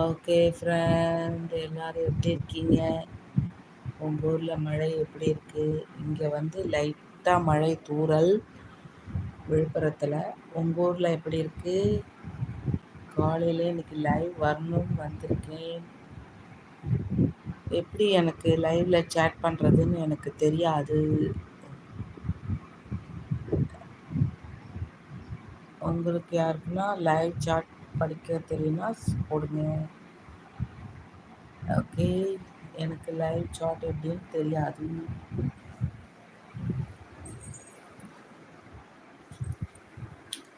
Okay friend எல்லாரும் எப்படி இருக்கீங்க? உங்கள் ஊரில் மழை எப்படி இருக்குது இங்கே வந்து லைட்டாக மழை தூறல் விழுப்புரத்தில். உங்கள் ஊரில் எப்படி இருக்குது காலையில் இன்றைக்கி லைவ் வரணும்னு வந்திருக்கேன். எப்படி எனக்கு லைவில் சேட் பண்ணுறதுன்னு எனக்கு தெரியாது. உங்களுக்கு யாருக்குன்னா லைவ் சாட் படிக்க தெரியுமா போடுங்க. ஓகே. எனக்கு லைவ் சாட் எப்படின்னு தெரியாது.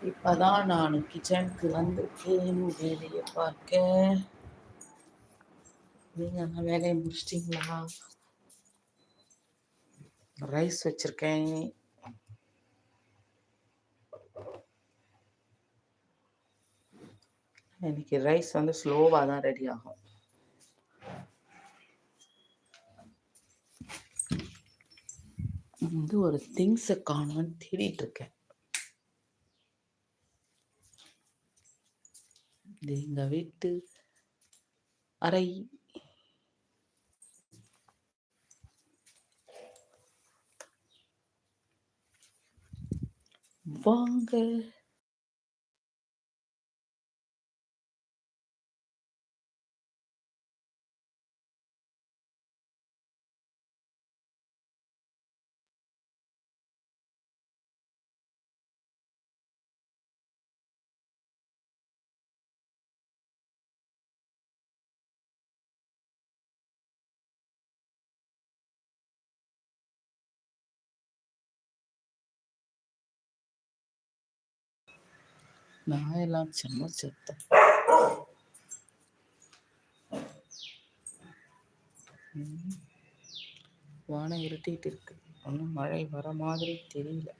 இப்போதான் நான் கிச்சனுக்கு வந்திருக்கேன். வேலையை பார்க்க. நீங்கள் வேலையை முடிச்சிட்டிங்களா? ரைஸ் வச்சுருக்கேன். இன்னைக்கு ரைஸ் வந்து ஸ்லோவாக தான் ரெடி ஆகும். வந்து ஒரு திங்ஸை காணும்னு தேடிட்டு இருக்கேன். இது எங்க வீட்டு அறை. வாங்க. நாயெல்லாம் செம்ம சுத்தம் வானம் இருட்டிட்டு இருக்கு. ஒன்றும் மழை வர மாதிரி தெரியல.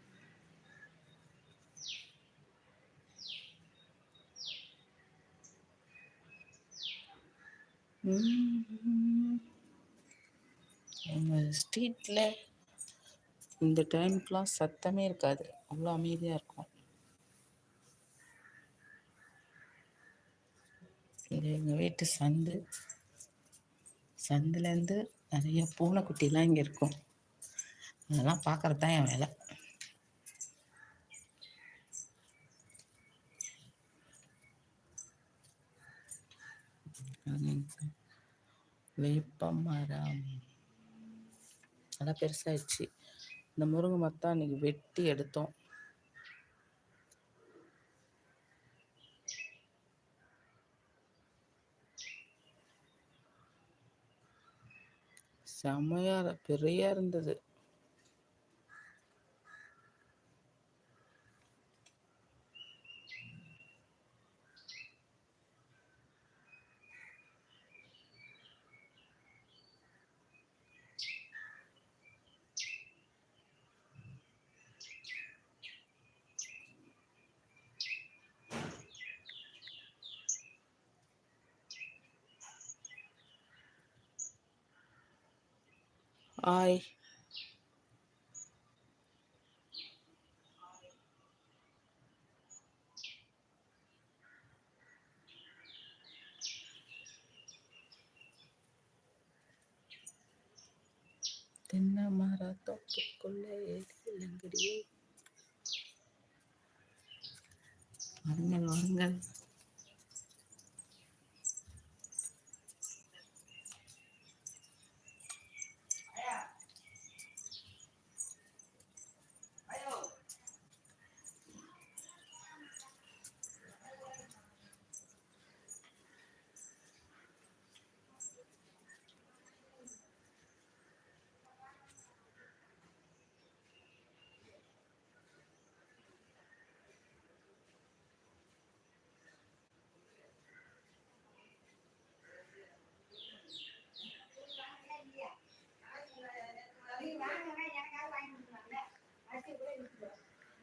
எங்கள் ஸ்ட்ரீட்டில் இந்த டைம்க்குலாம் சத்தமே இருக்காது. அவ்வளோ அமைதியாக இருக்கும். இது எங்கள் வீட்டு சந்து. சந்துலேருந்து நிறைய பூனைக்குட்டிலாம் இங்கே இருக்கும். அதெல்லாம் பார்க்கறது தான் என் வேலை. வேப்ப மரம். நல்லா பெருசாகிடுச்சு இந்த முருங்கை மரத்தான் அன்றைக்கி வெட்டி எடுத்தோம். செம்மையா பெரிய இருந்தது. ஹாய் தென்னை மர தோப்புக்குள்ளே இளங்கடியே வாருங்கள் வாருங்கள்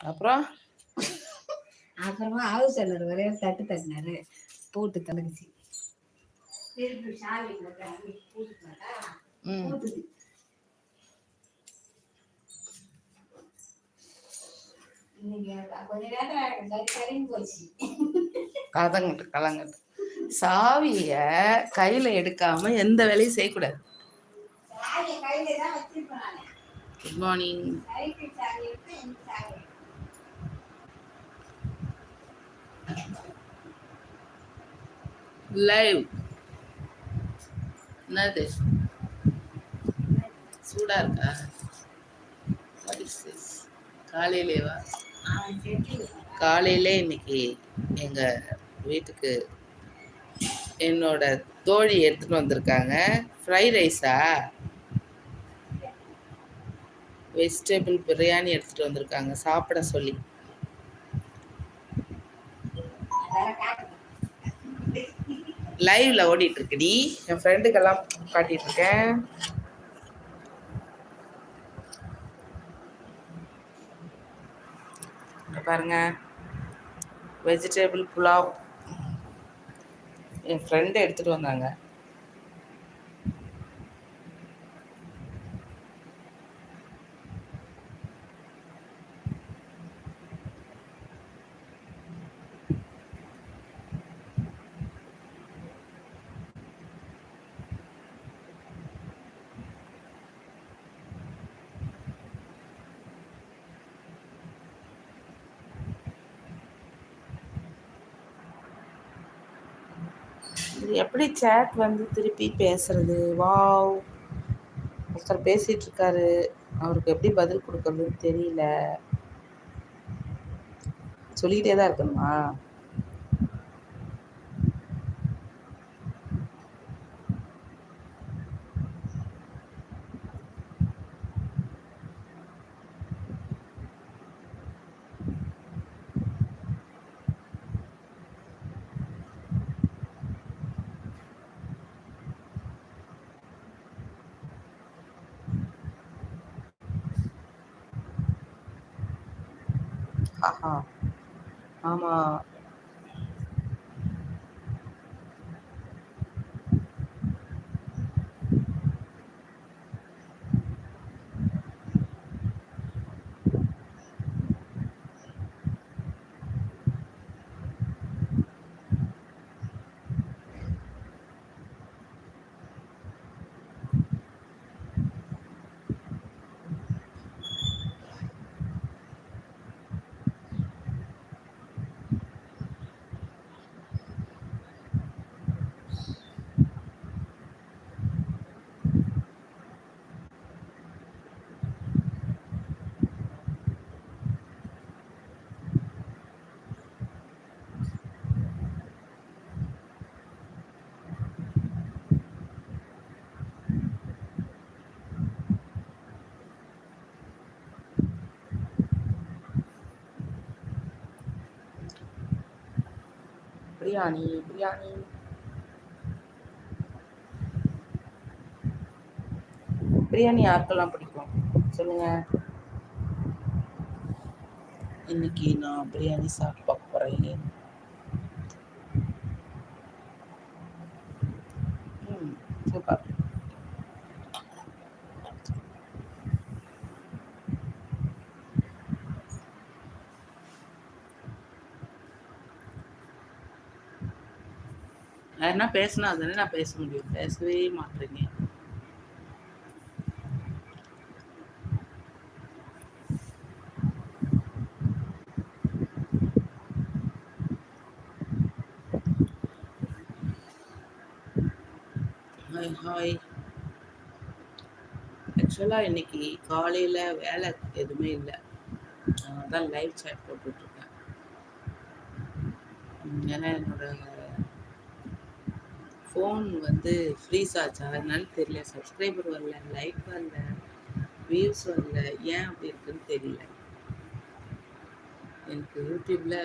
அப்புறம்? அப்புறமா ஹவுஸ் ஓனர் ஒரே தட்டு தட்டினாரு. பூட்டு தொலைஞ்சி போச்சு. கலங்கட்டு கலங்கட்டு. சாவிய கையில எடுக்காம எந்த வேலையும் செய்யக்கூடாது. சாவியை கையில தான் வச்சிருப்பேன் நானு. குட் மார்னிங் சைக்கிள் சாவி எடுத்து இந்த சாவி லைவ் என்னது? சூடா இருக்கா? காலையிலேவா? காலையிலே இன்னைக்கு எங்க வீட்டுக்கு என்னோட தோழி எடுத்துட்டு வந்திருக்காங்க. ஃப்ரைட் ரைஸா வெஜிடபிள் பிரியாணி எடுத்துட்டு வந்திருக்காங்க. சாப்பிட சொல்லி. லைவ்ல ஓடிட்டு இருக்குடி என் ஃப்ரெண்டுக்கெல்லாம் காட்டிட்டு இருக்கேன் பாருங்க. வெஜிடபிள் புலாவ். என் ஃப்ரெண்டு எடுத்துட்டு வந்தாங்க. சரி எப்படி சேட் வந்து திருப்பி பேசுறது? வாவ் ஒருத்தர் பேசிட்டு இருக்காரு. அவருக்கு எப்படி பதில் கொடுக்கறதுன்னு தெரியல. சொல்லிக்கிட்டே தான் இருக்கணுமா? ஆமா. பிரியாணி பிரியாணி பிரியாணி யாருக்கெல்லாம் பிடிக்கும் சொல்லுங்க இன்னைக்கு நான் பிரியாணி சாப்பிட போறேன் ம் சூப்பர் யாருன்னா பேசினா தானே நான் பேச முடியும். பேசவே மாட்டேறீங்க. ஹாய் ஹாய் ஆக்சுவலாக இன்னைக்கு காலையில் வேலை எதுவுமே இல்லை. அதான் லைவ் சேட் போட்டுட்ருக்கேன் ஏன்னா என்னோட ஃபோன் வந்து ஃப்ரீஸ் ஆச்சு. அதனால தெரியல. சப்ஸ்கிரைபர் வரல லைக் வரல வியூஸ் வரல. ஏன் அப்படி இருக்குன்னு தெரியல. எனக்கு யூடியூப்பில்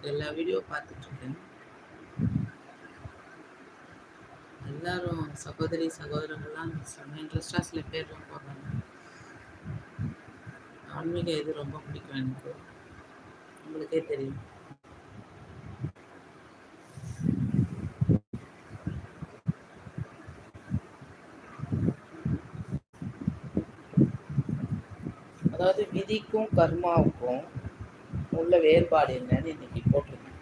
எல்லா வீடியோ பார்த்துட்ருக்கேன் எல்லாரும் சகோதரி சகோதரங்கள்லாம் செம்ம இன்ட்ரெஸ்டாக சில பேர்லாம் போடுறாங்க ஆன்மீக இது ரொம்ப பிடிக்கும் எனக்கு. உங்களுக்கே தெரியும். அதாவது கர்மாவுக்கும் உள்ள வேறுபாடு என்னன்னு இன்னைக்கு போட்டிருக்கேன்.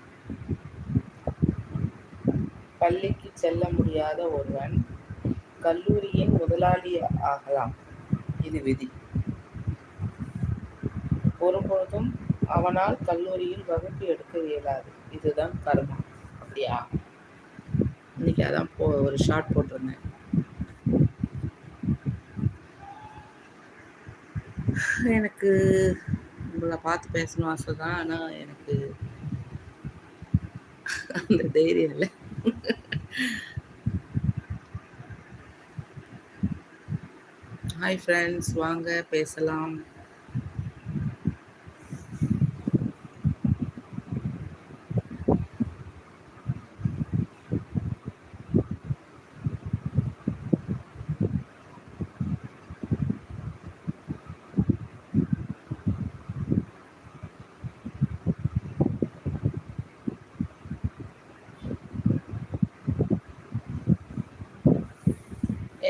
பள்ளிக்கு செல்ல முடியாத ஒருவன் கல்லூரியின் முதலாளி ஆகலாம். இது விதி. ஒருபொழுதும் அவனால் கல்லூரியில் வகுப்பு எடுக்க இயலாது. இதுதான் கர்மா. அப்படியா? இன்னைக்கு அதான் போ ஒரு ஷார்ட் போட்டிருந்தேன். எனக்கு உங்களை பார்த்து பேசணும் ஆசை தான் ஆனால் எனக்கு அந்த தைரியம் இல்லை. ஹாய் ஃப்ரெண்ட்ஸ் வாங்க பேசலாம்.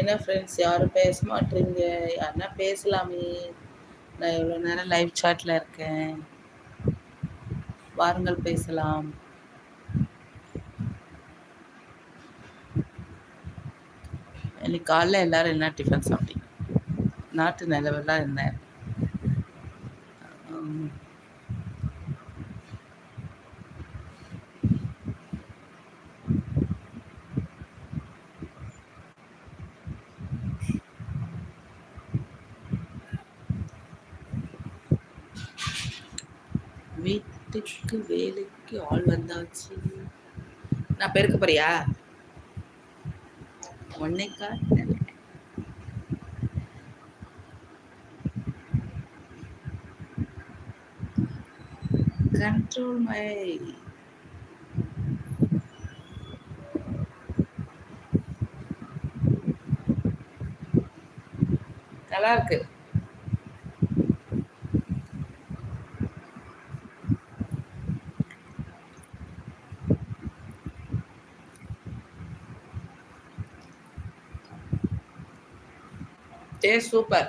என்ன ஃப்ரெண்ட்ஸ் யாரும் பேச மாட்டீங்க. யாருன்னா பேசலாமே. நான் இவ்வளோ நேரம் லைவ் சாட்டில் இருக்கேன். வாருங்கள் பேசலாம். இன்னைக்கு காலைல எல்லாரும் என்ன டிஃபன் சாப்பிட்டீங்க? நாட்டு நிலவெல்லாம் என்ன? நான் பெருக்க போறியா? ஒன்னைக்கா கண்ட்ரோல் மை நல்லா இருக்கு டேஸ்ட் சூப்பர்.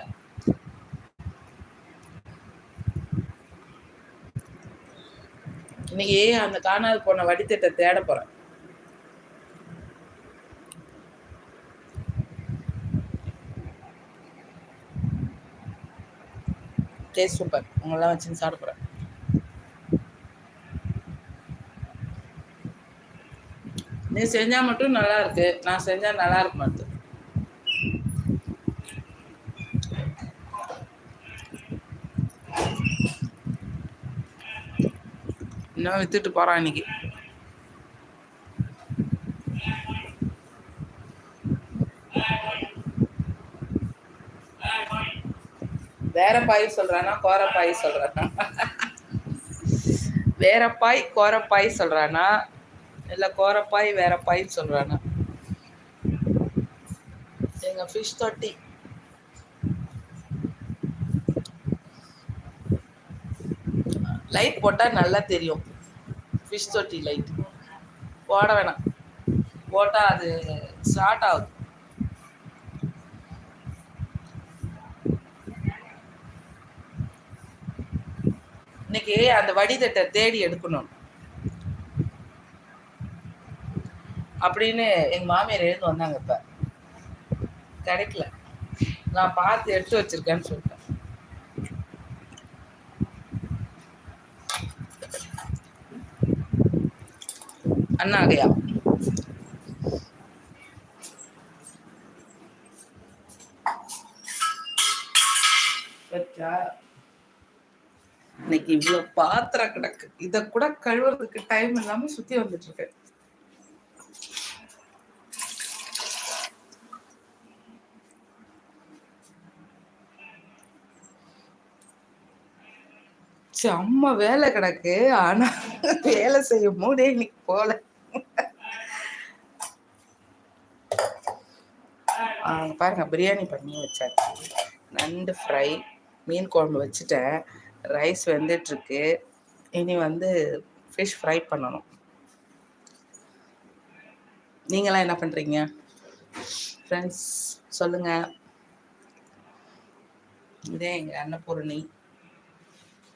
இன்னைக்கு அந்த காணாது போன வடித்திட்ட தேட போறேன். Taste super. உங்களெல்லாம் வச்சு சாப்பிட போகிறேன் நீ செஞ்சால் மட்டும் நல்லா இருக்கு. நான் செஞ்சால் நல்லா இருக்க மாட்டேன் இன்னும் வித்துட்டு போறான் இன்னைக்கு. வேற பாய் சொல்றானா கோரப்பாய் சொல்றானா? வேற பாய் கோரப்பாய் சொல்றானா? இல்ல கோரப்பாய் வேற பாய் சொல்றானா? எங்க ஃபிஷ் தொட்டி. லைட் போட்டால் நல்லா தெரியும். ஃபிஷ் தொட்டி லைட் போட வேணாம். போட்டால் அது ஸ்டார்ட் ஆகுது இன்னைக்கு அந்த வடிதட்டை தேடி எடுக்கணும். அப்படின்னு எங்க மாமியார் எழுந்து வந்தாங்க இப்ப. கிடைக்கல. நான் பார்த்து எடுத்து வச்சிருக்கேன்னு சொல்லிட்டேன். அண்ணா இன்னைக்கு இவ்வளவு பாத்திரம் கிடக்கு. இத கூட கழுவுறதுக்கு டைம் இல்லாம சுத்தி வந்துட்டு இருக்கேன் செம்ம வேலை கிடக்கு. ஆனா வேலை செய்ய மூடே இன்னைக்கு போல. பாருங்க பிரியாணி பண்ணி வச்சாச்சு. நண்டு ஃப்ரை மீன் குழம்பு வச்சுட்டேன். ரைஸ் வெந்துட்டு இருக்கு இனி வந்து ஃபிஷ் ஃப்ரை பண்ணணும். நீங்களாம் என்ன பண்ணுறீங்க ஃப்ரெண்ட்ஸ் சொல்லுங்கள் இதே எங்கள் அன்னபூரணி.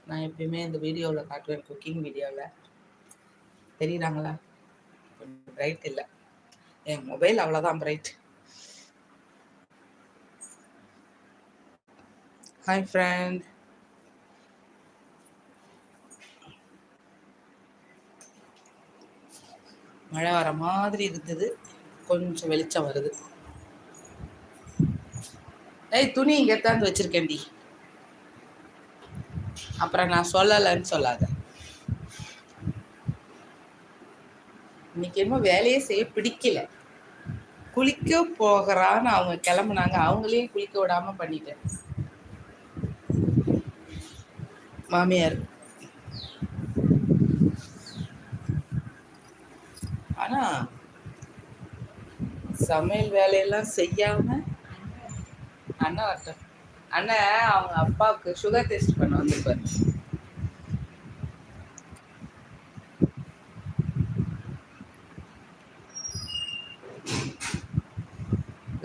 நான் எப்பயுமே இந்த வீடியோவில் காட்டுவேன் குக்கிங் வீடியோவில் தெரியுறாங்களா? பிரைட் இல்லை. என் மொபைல் அவ்வளோதான் பிரைட் ஹாய் ஃப்ரெண்ட் மழை வர மாதிரி இருந்தது. கொஞ்சம் வெளிச்சம் வருது. ஏய் துணி இங்கே எடுத்தாந்து வச்சிருக்கேன்டி. அப்புறம் நான் சொல்லலைன்னு சொல்லாத. இன்னைக்கு என்னமோ வேலையே செய்ய பிடிக்கல. குளிக்க போகிறான்னு அவங்க கிளம்புனாங்க. அவங்களையும் குளிக்க விடாம பண்ணிட்டேன். மாமியார். ஆனா சமையல் வேலையெல்லாம் செய்யாம அண்ணா வரட்டும் அண்ணன் அவங்க அப்பாவுக்கு சுகர் டெஸ்ட் பண்ண வந்திருப்பாரு.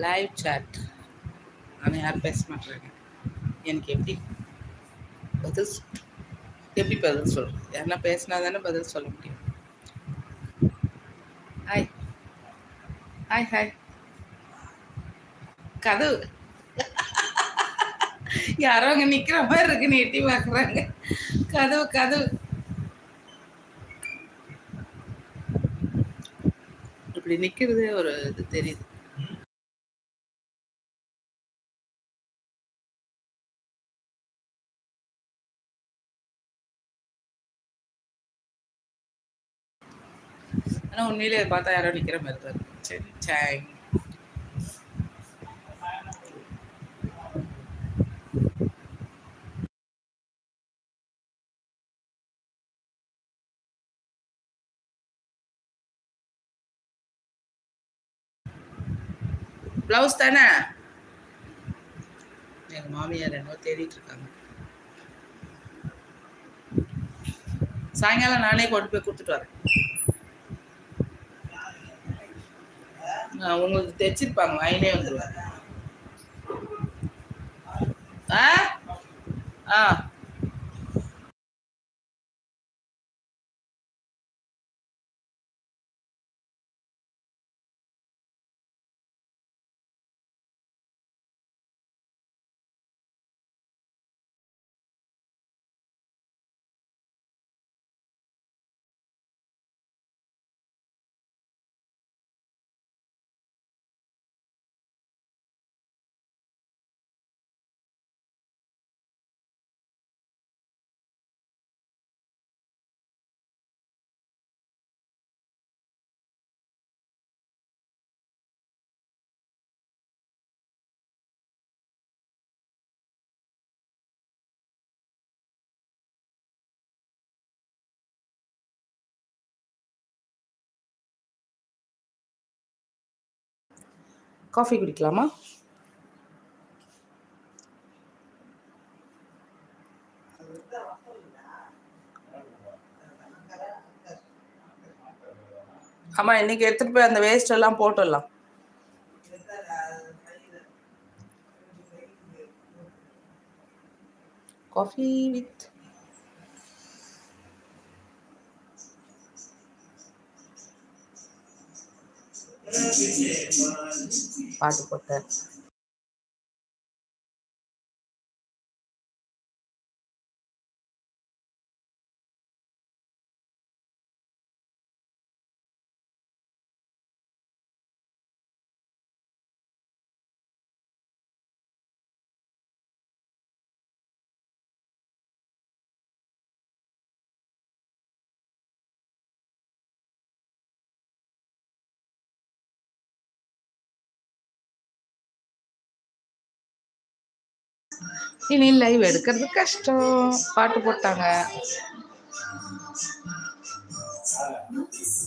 லைவ் சாட் ஆனால் யாரும் பேச மாட்டாங்க எனக்கு எப்படி பதில் எப்படி பதில் சொல்றது யாருன்னா பேசினா தானே பதில் சொல்ல முடியும். ஹாய் ஹாய் ஹாய் கதவு. யாரோ அங்க நிக்கிற மாதிரி இருக்குன்னு எட்டி பாக்குறாங்க. கதவு கதவு. இப்படி நிக்கிறது ஒரு இது தெரியுது. ஆனா உண்மையிலே அதை பார்த்தா யாரோ நிக்கிற மாதிரி தான். சரி. சரி பிளவுஸ் தானே? எங்க மாமியார் என்னவோ தேடிட்டு இருக்காங்க. சாயங்காலம் நானே கொண்டு போய் கொடுத்துட்டு வரேன் நான் உங்களுக்கு தைச்சிருப்பாங்க வாங்கினே வந்துருவேன் ஆ? ஆ. காஃபி குடிக்கலாமா? ஆமா இன்னைக்கு எடுத்துட்டு போய் அந்த வேஸ்ட் எல்லாம் போட்டுடலாம். காஃபி வித் பாட்டு போட்டேன். இனி லைவ் எடுக்கிறது கஷ்டம். பாட்டு போட்டாங்க.